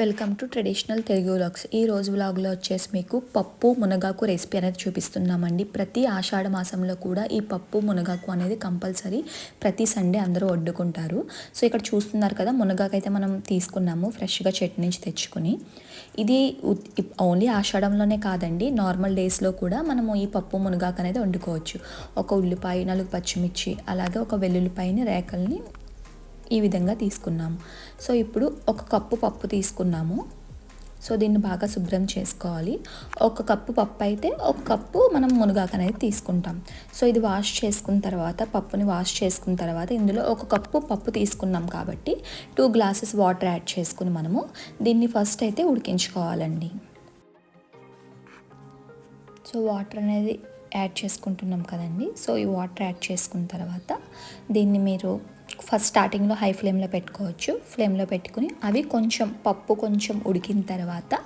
Welcome to traditional Telugu vlogs. ఈ రోజు వ్లాగ్లో వచ్చేసి మీకు పప్పు మునగాకు రెసిపీ అనేది చూపిస్తున్నామండి. ప్రతి ఆషాఢ మాసంలో కూడా ఈ పప్పు మునగాకు అనేది కంపల్సరీ ప్రతి సండే అందరూ వడ్డుకుంటారు సో ఇక్కడ చూస్తున్నారు కదా మునగాకు అయితే మనం తీసుకున్నాము ఫ్రెష్గా చెట్టు నుంచి తెచ్చుకొని. ఇది ఓన్లీ ఆషాఢంలోనే కాదండి నార్మల్ డేస్లో కూడా మనము ఈ పప్పు మునగాకు అనేది వండుకోవచ్చు. ఒక ఉల్లిపాయ నాలుగు పచ్చిమిర్చి అలాగే ఒక వెల్లుల్లిపాయని రేకల్ని ఈ విధంగా తీసుకున్నాము. సో ఇప్పుడు ఒక కప్పు పప్పు తీసుకున్నాము. సో దీన్ని బాగా శుభ్రం చేసుకోవాలి. ఒక కప్పు పప్పు అయితే ఒక కప్పు మనం మునగాకు అనేది తీసుకుంటాం. సో ఇది వాష్ చేసుకున్న తర్వాత పప్పుని వాష్ చేసుకున్న తర్వాత ఇందులో ఒక కప్పు పప్పు తీసుకున్నాం కాబట్టి టూ గ్లాసెస్ వాటర్ యాడ్ చేసుకుని మనము దీన్ని ఫస్ట్ అయితే ఉడికించుకోవాలండి. సో వాటర్ అనేది యాడ్ చేసుకుంటున్నాం కదండి. సో ఈ వాటర్ యాడ్ చేసుకున్న తర్వాత దీన్ని మీరు ఫస్ట్ స్టార్టింగ్లో హై ఫ్లేమ్లో పెట్టుకోవచ్చు. ఫ్లేమ్లో పెట్టుకుని అవి కొంచెం పప్పు కొంచెం ఉడికిన తర్వాత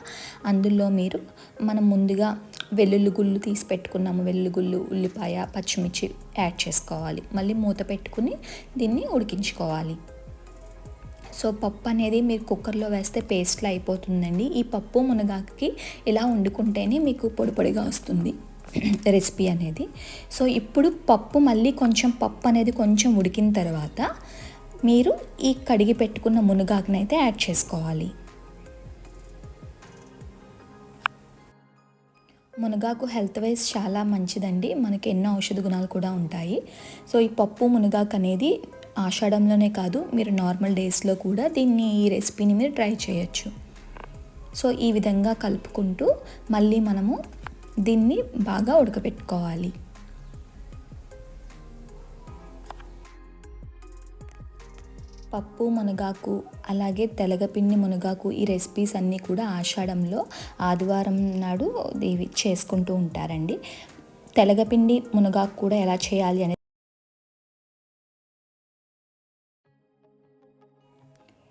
అందులో మీరు మనం ముందుగా వెల్లుల్లి గుళ్ళు తీసి పెట్టుకున్నాము. వెల్లుల్లి గుళ్ళు ఉల్లిపాయ పచ్చిమిర్చి యాడ్ చేసుకోవాలి. మళ్ళీ మూత పెట్టుకుని దీన్ని ఉడికించుకోవాలి. సో పప్పు అనేది మీరు కుక్కర్లో వేస్తే పేస్ట్లో అయిపోతుందండి. ఈ పప్పు మునగాకి ఇలా వండుకుంటేనే మీకు పొడి పొడిగా వస్తుంది. రెసిపీ అనేది. సో ఇప్పుడు పప్పు మళ్ళీ కొంచెం పప్పు అనేది కొంచెం ఉడికిన తర్వాత మీరు ఈ కడిగి పెట్టుకున్న మునగాకుని అయితే యాడ్ చేసుకోవాలి. మునగాకు హెల్త్ వైజ్ చాలా మంచిదండి. మనకి ఎన్నో ఔషధ గుణాలు కూడా ఉంటాయి. సో ఈ పప్పు మునగాకు అనేది ఆషాఢంలోనే కాదు మీరు నార్మల్ డేస్లో కూడా దీన్ని ఈ రెసిపీని మీరు ట్రై చేయొచ్చు. సో ఈ విధంగా కలుపుకుంటూ మళ్ళీ మనము దీన్ని బాగా ఉడకబెట్టుకోవాలి పప్పు మునగాకు అలాగే తెలగపిండి మునగాకు ఈ రెసిపీస్ అన్నీ కూడా ఆషాఢంలో ఆదివారం నాడు ఇవి చేసుకుంటూ ఉంటారండి. తెలగపిండి మునగాకు కూడా ఎలా చేయాలి అనేది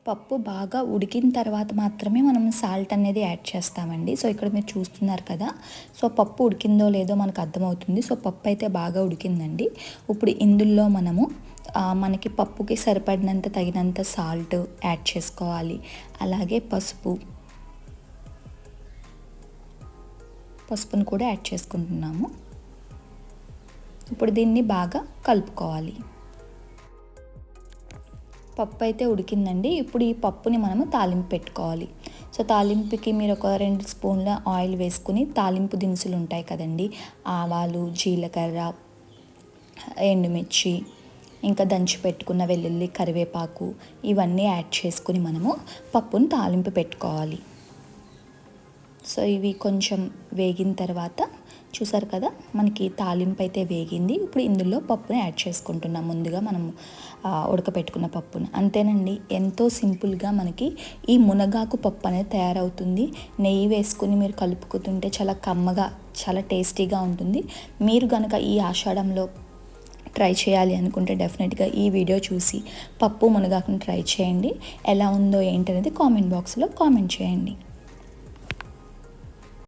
పప్పు బాగా ఉడికిన తర్వాత మాత్రమే మనం సాల్ట్ అనేది యాడ్ చేస్తామండి. సో ఇక్కడ మీరు చూస్తున్నారు కదా. సో పప్పు ఉడికిందో లేదో మనకు అర్థమవుతుంది. సో పప్పు అయితే బాగా ఉడికిందండి. ఇప్పుడు ఇందులో మనము మనకి పప్పుకి సరిపడినంత తగినంత సాల్ట్ యాడ్ చేసుకోవాలి. అలాగే పసుపు పసుపును కూడా యాడ్ చేసుకుంటున్నాము. ఇప్పుడు దీన్ని బాగా కలుపుకోవాలి. పప్పు అయితే ఉడికిందండి. ఇప్పుడు ఈ పప్పుని మనము తాలింపు పెట్టుకోవాలి. సో తాలింపుకి మీరు ఒక రెండు స్పూన్ల ఆయిల్ వేసుకుని తాలింపు దినుసులు ఉంటాయి కదండి. ఆవాలు జీలకర్ర ఎండుమిర్చి ఇంకా దంచి పెట్టుకున్న వెల్లుల్లి కరివేపాకు ఇవన్నీ యాడ్ చేసుకుని మనము పప్పును తాలింపు పెట్టుకోవాలి. సో ఇవి కొంచెం వేగిన తర్వాత చూసారు కదా మనకి తాలింపు అయితే వేగింది. ఇప్పుడు ఇందులో పప్పుని యాడ్ చేసుకుంటున్నాం. ముందుగా మనం ఉడకపెట్టుకున్న పప్పుని. అంతేనండి ఎంతో సింపుల్గా మనకి ఈ మునగాకు పప్పు అనేది తయారవుతుంది. నెయ్యి వేసుకుని మీరు కలుపుకుతుంటే చాలా కమ్మగా చాలా టేస్టీగా ఉంటుంది. మీరు కనుక ఈ ఆషాఢంలో ట్రై చేయాలి అనుకుంటే డెఫినెట్గా ఈ వీడియో చూసి పప్పు మునగాకుని ట్రై చేయండి. ఎలా ఉందో ఏంటనేది కామెంట్ బాక్స్లో కామెంట్ చేయండి.